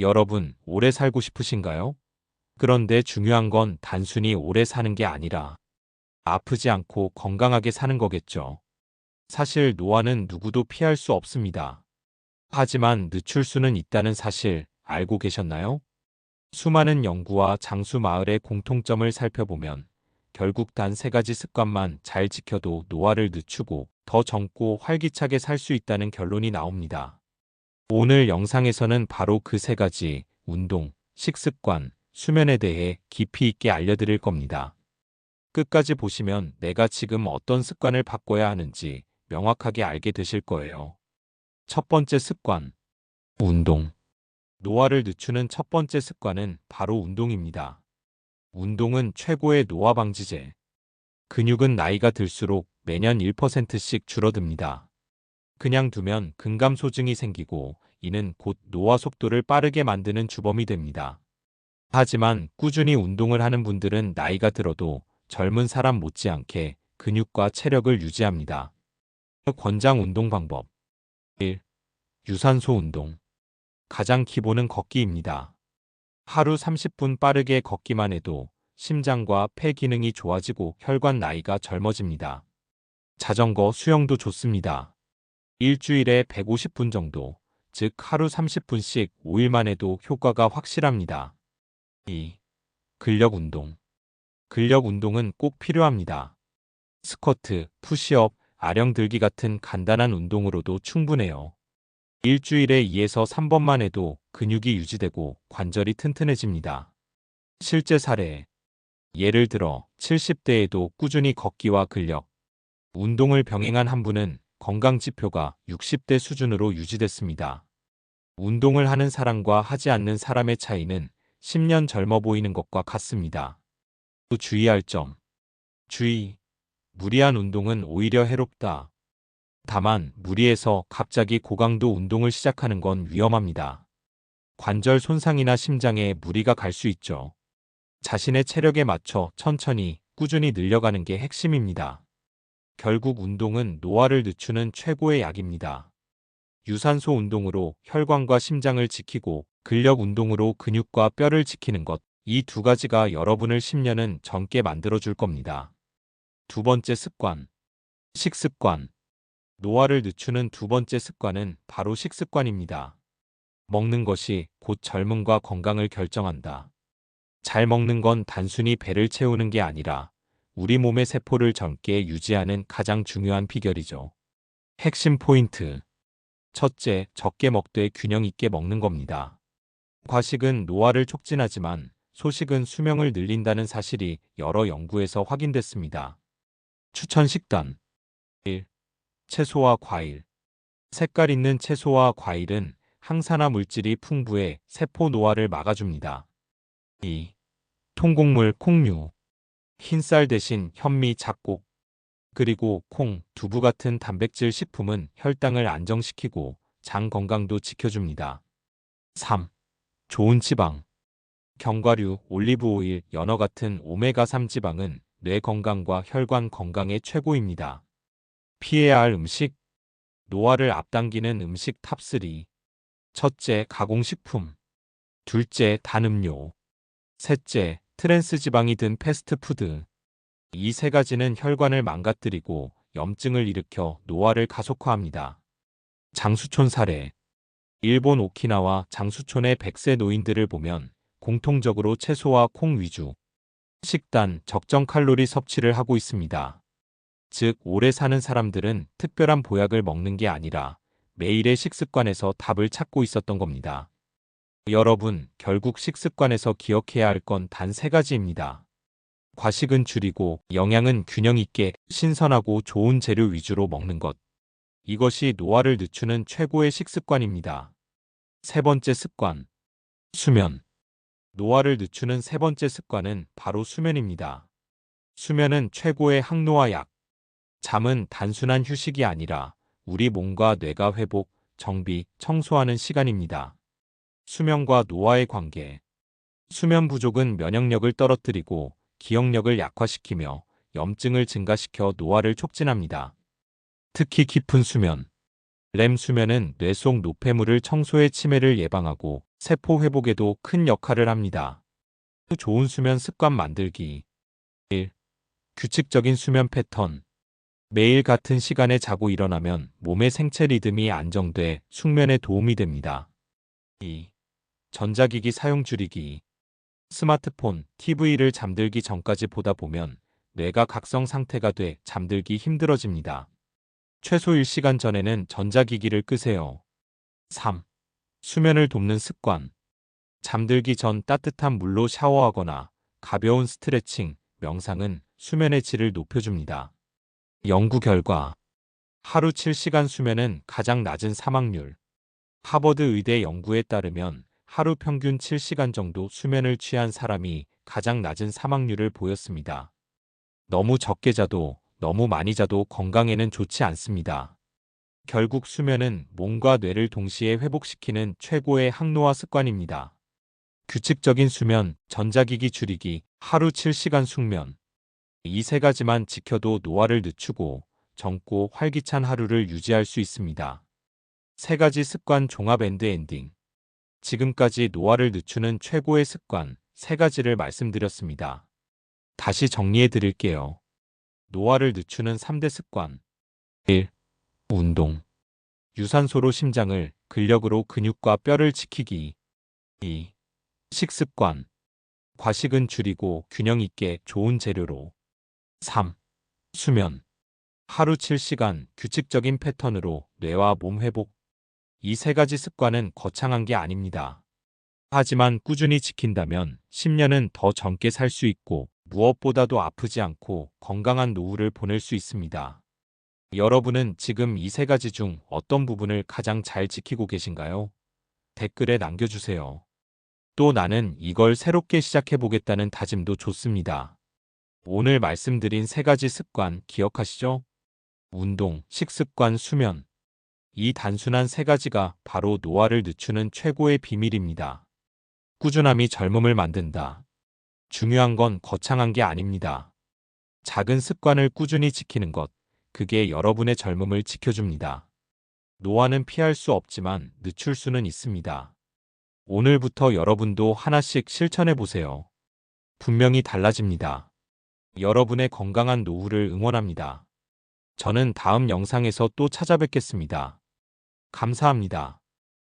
여러분, 오래 살고 싶으신가요? 그런데 중요한 건 단순히 오래 사는 게 아니라 아프지 않고 건강하게 사는 거겠죠. 사실 노화는 누구도 피할 수 없습니다. 하지만 늦출 수는 있다는 사실 알고 계셨나요? 수많은 연구와 장수 마을의 공통점을 살펴보면 결국 단 세 가지 습관만 잘 지켜도 노화를 늦추고 더 젊고 활기차게 살 수 있다는 결론이 나옵니다. 오늘 영상에서는 바로 그 세 가지 운동, 식습관, 수면에 대해 깊이 있게 알려드릴 겁니다. 끝까지 보시면 내가 지금 어떤 습관을 바꿔야 하는지 명확하게 알게 되실 거예요. 첫 번째 습관. 운동. 노화를 늦추는 첫 번째 습관은 바로 운동입니다. 운동은 최고의 노화 방지제. 근육은 나이가 들수록 매년 1%씩 줄어듭니다. 그냥 두면 근감 소증이 생기고 이는 곧 노화 속도를 빠르게 만드는 주범이 됩니다. 하지만 꾸준히 운동을 하는 분들은 나이가 들어도 젊은 사람 못지않게 근육과 체력을 유지합니다. 권장 운동 방법 1. 유산소 운동 가장 기본은 걷기입니다. 하루 30분 빠르게 걷기만 해도 심장과 폐 기능이 좋아지고 혈관 나이가 젊어집니다. 자전거 수영도 좋습니다. 일주일에 150분 정도, 즉 하루 30분씩 5일만 해도 효과가 확실합니다. 2. 근력 운동. 근력 운동은 꼭 필요합니다. 스쿼트, 푸시업, 아령 들기 같은 간단한 운동으로도 충분해요. 일주일에 2에서 3번만 해도 근육이 유지되고 관절이 튼튼해집니다. 실제 사례. 예를 들어 70대에도 꾸준히 걷기와 근력, 운동을 병행한 한 분은 건강 지표가 60대 수준으로 유지됐습니다. 운동을 하는 사람과 하지 않는 사람의 차이는 10년 젊어 보이는 것과 같습니다. 또 주의할 점. 주의. 무리한 운동은 오히려 해롭다. 다만 무리해서 갑자기 고강도 운동을 시작하는 건 위험합니다. 관절 손상이나 심장에 무리가 갈 수 있죠. 자신의 체력에 맞춰 천천히 꾸준히 늘려가는 게 핵심입니다. 결국 운동은 노화를 늦추는 최고의 약입니다. 유산소 운동으로 혈관과 심장을 지키고 근력 운동으로 근육과 뼈를 지키는 것, 이 두 가지가 여러분을 10년은 젊게 만들어줄 겁니다. 두 번째 습관. 식습관. 노화를 늦추는 두 번째 습관은 바로 식습관입니다. 먹는 것이 곧 젊음과 건강을 결정한다. 잘 먹는 건 단순히 배를 채우는 게 아니라 우리 몸의 세포를 젊게 유지하는 가장 중요한 비결이죠. 핵심 포인트. 첫째, 적게 먹되 균형 있게 먹는 겁니다. 과식은 노화를 촉진하지만 소식은 수명을 늘린다는 사실이 여러 연구에서 확인됐습니다. 추천 식단 1. 채소와 과일. 색깔 있는 채소와 과일은 항산화 물질이 풍부해 세포 노화를 막아줍니다. 2. 통곡물 콩류. 흰쌀 대신 현미 잡곡. 그리고 콩, 두부 같은 단백질 식품은 혈당을 안정시키고 장 건강도 지켜줍니다. 3. 좋은 지방. 견과류, 올리브 오일, 연어 같은 오메가3 지방은 뇌 건강과 혈관 건강에 최고입니다. 피해야 할 음식 노화를 앞당기는 음식 탑3 첫째 가공식품 둘째 단음료 셋째 트랜스 지방이 든 패스트푸드 이 세 가지는 혈관을 망가뜨리고 염증을 일으켜 노화를 가속화합니다. 장수촌 사례 일본 오키나와 장수촌의 100세 노인들을 보면 공통적으로 채소와 콩 위주 식단 적정 칼로리 섭취를 하고 있습니다. 즉, 오래 사는 사람들은 특별한 보약을 먹는 게 아니라 매일의 식습관에서 답을 찾고 있었던 겁니다. 여러분, 결국 식습관에서 기억해야 할 건 단 세 가지입니다. 과식은 줄이고 영양은 균형 있게 신선하고 좋은 재료 위주로 먹는 것. 이것이 노화를 늦추는 최고의 식습관입니다. 세 번째 습관. 수면. 노화를 늦추는 세 번째 습관은 바로 수면입니다. 수면은 최고의 항노화 약. 잠은 단순한 휴식이 아니라 우리 몸과 뇌가 회복, 정비, 청소하는 시간입니다. 수면과 노화의 관계. 수면 부족은 면역력을 떨어뜨리고 기억력을 약화시키며 염증을 증가시켜 노화를 촉진합니다. 특히 깊은 수면. 렘 수면은 뇌 속 노폐물을 청소해 치매를 예방하고 세포 회복에도 큰 역할을 합니다. 좋은 수면 습관 만들기 1. 규칙적인 수면 패턴 매일 같은 시간에 자고 일어나면 몸의 생체 리듬이 안정돼 숙면에 도움이 됩니다. 2. 전자기기 사용 줄이기 스마트폰, TV를 잠들기 전까지 보다 보면 뇌가 각성 상태가 돼 잠들기 힘들어집니다. 최소 1시간 전에는 전자기기를 끄세요. 3. 수면을 돕는 습관. 잠들기 전 따뜻한 물로 샤워하거나 가벼운 스트레칭, 명상은 수면의 질을 높여줍니다. 연구 결과. 하루 7시간 수면은 가장 낮은 사망률. 하버드 의대 연구에 따르면 하루 평균 7시간 정도 수면을 취한 사람이 가장 낮은 사망률을 보였습니다. 너무 적게 자도 너무 많이 자도 건강에는 좋지 않습니다. 결국 수면은 몸과 뇌를 동시에 회복시키는 최고의 항노화 습관입니다. 규칙적인 수면, 전자기기 줄이기, 하루 7시간 숙면. 이 세 가지만 지켜도 노화를 늦추고 젊고 활기찬 하루를 유지할 수 있습니다. 세 가지 습관 종합 엔드 엔딩. 지금까지 노화를 늦추는 최고의 습관 세 가지를 말씀드렸습니다. 다시 정리해 드릴게요. 노화를 늦추는 3대 습관. 1. 운동. 유산소로 심장을, 근력으로 근육과 뼈를 지키기. 2. 식습관. 과식은 줄이고 균형 있게 좋은 재료로. 3. 수면. 하루 7시간 규칙적인 패턴으로 뇌와 몸 회복. 이 세 가지 습관은 거창한 게 아닙니다. 하지만 꾸준히 지킨다면 10년은 더 젊게 살 수 있고 무엇보다도 아프지 않고 건강한 노후를 보낼 수 있습니다. 여러분은 지금 이 세 가지 중 어떤 부분을 가장 잘 지키고 계신가요? 댓글에 남겨주세요. 또 나는 이걸 새롭게 시작해보겠다는 다짐도 좋습니다. 오늘 말씀드린 세 가지 습관 기억하시죠? 운동, 식습관, 수면. 이 단순한 세 가지가 바로 노화를 늦추는 최고의 비밀입니다. 꾸준함이 젊음을 만든다. 중요한 건 거창한 게 아닙니다. 작은 습관을 꾸준히 지키는 것, 그게 여러분의 젊음을 지켜줍니다. 노화는 피할 수 없지만 늦출 수는 있습니다. 오늘부터 여러분도 하나씩 실천해 보세요. 분명히 달라집니다. 여러분의 건강한 노후를 응원합니다. 저는 다음 영상에서 또 찾아뵙겠습니다. 감사합니다.